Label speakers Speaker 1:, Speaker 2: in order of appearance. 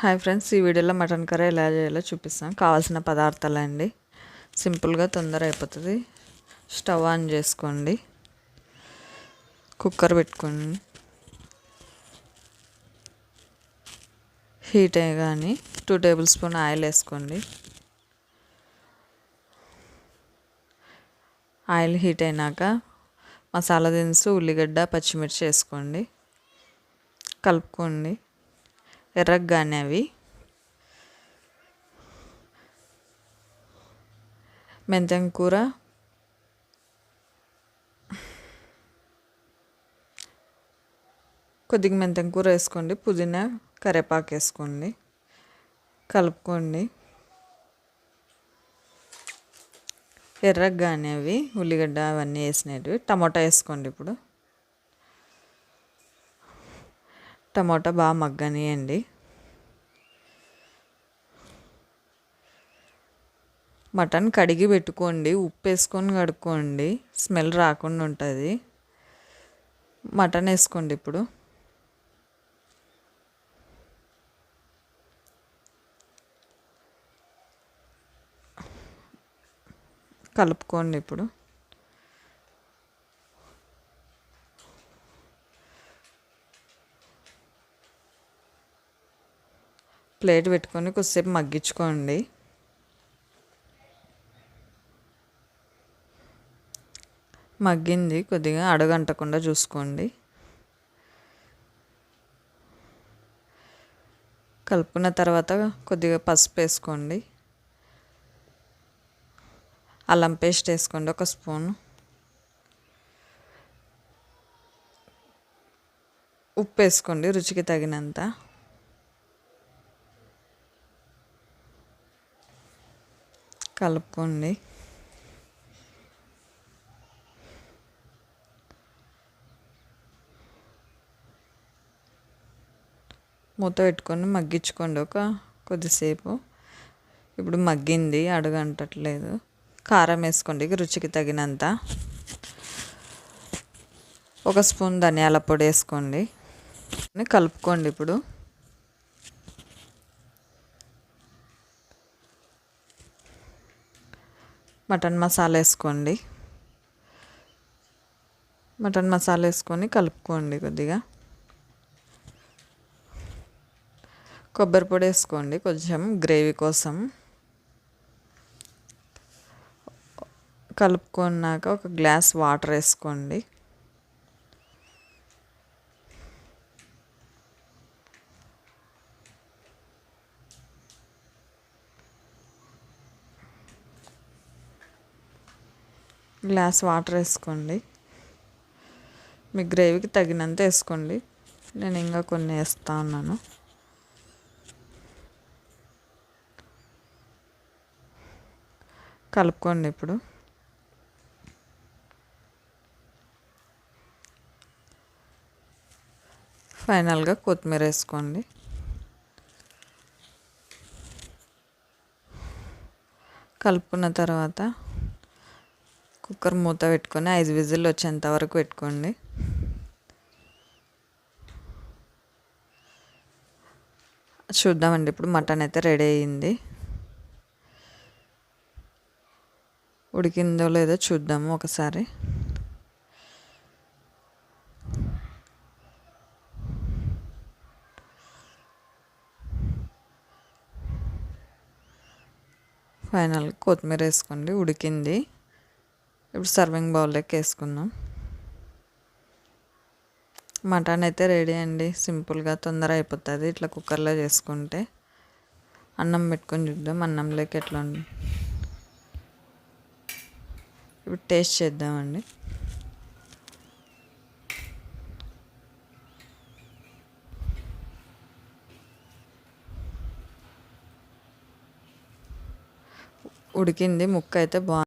Speaker 1: Hi friends ఈ వీడియోలో mutton curry ఎలా చేయాలో చూపిస్తాం. కావాల్సిన పదార్థాలు అండి సింపుల్గా తొందర అయిపోతుంది. స్టవ్ ఆన్ చేసుకోండి. కుక్కర్ పెట్టుకోండి. హీట్ అయ్యి కానీ టూ టేబుల్ స్పూన్ ఆయిల్ వేసుకోండి. ఆయిల్ హీట్ అయినాక మసాలా దినుసు ఉల్లిగడ్డ పచ్చిమిర్చి వేసుకోండి. కలుపుకోండి. ఎర్రగ్గానే అవి మెంతం కూర. కొద్దిగా మెంతం కూర వేసుకోండి. పుదీనా కరివేపాకు వేసుకోండి. కలుపుకోండి. ఎర్రగానే అవి ఉల్లిగడ్డ అవన్నీ వేసినవి. టమాటా వేసుకోండి ఇప్పుడు. టమాటా బాగా మగ్గనియండి. మటన్ కడిగి పెట్టుకోండి ఉప్పు వేసుకొని కడుక్కోండి స్మెల్ రాకుండా ఉంటుంది. మటన్ వేసుకోండి ఇప్పుడు. కలుపుకోండి ఇప్పుడు. ప్లేట్ పెట్టుకొని కొద్దిసేపు మగ్గించుకోండి. మగ్గింది కొద్దిగా అడగంటకుండా చూసుకోండి. కలుపుకున్న తర్వాత కొద్దిగా పసుపు వేసుకోండి. అల్లం పేస్ట్ వేసుకోండి ఒక స్పూన్. ఉప్పు వేసుకోండి రుచికి తగినంత. కలుపుకోండి. మూత పెట్టుకొని మగ్గించుకోండి ఒక కొద్దిసేపు. ఇప్పుడు మగ్గింది అడుగంటట్లేదు. కారం వేసుకోండి రుచికి తగినంత. ఒక స్పూన్ ధనియాల పొడి వేసుకోండి. కలుపుకోండి ఇప్పుడు. మటన్ మసాలా వేసుకోండి. మటన్ మసాలా వేసుకొని కలుపుకోండి కొద్దిగా. కొబ్బరి పొడి వేసుకోండి కొంచెం గ్రేవీ కోసం. కలుపుకున్నాక ఒక గ్లాస్ వాటర్ వేసుకోండి. గ్లాస్ వాటర్ వేసుకోండి. మీ గ్రేవీకి తగినంత వేసుకోండి. నేను ఇంకా కొన్ని వేస్తా ఉన్నాను. కలుపుకోండి ఇప్పుడు. ఫైనల్గా కొత్తిమీర వేసుకోండి. కలుపుకున్న తర్వాత కుక్కర్ మూత పెట్టుకొని ఐదు విజిల్ వచ్చేంత వరకు పెట్టుకోండి. చూద్దామండి ఇప్పుడు మటన్ అయితే రెడీ అయ్యింది. ఉడికిందో లేదో చూద్దాము ఒకసారి. ఫైనల్ కొత్తిమీర వేసుకోండి ఉడికింది. ఇప్పుడు సర్వింగ్ బౌల్లోకి వేసుకుందాం. మటన్ అయితే రెడీ అండి. సింపుల్గా తొందర అయిపోతుంది. ఇట్లా కుక్కర్లో చేసుకుంటే అన్నం పెట్టుకొని చూద్దాం అన్నంలోకి ఎట్లా ఉంది ఇప్పుడు టేస్ట్ చేద్దామండి. ఉడికింది. ముక్క అయితే బాగుంది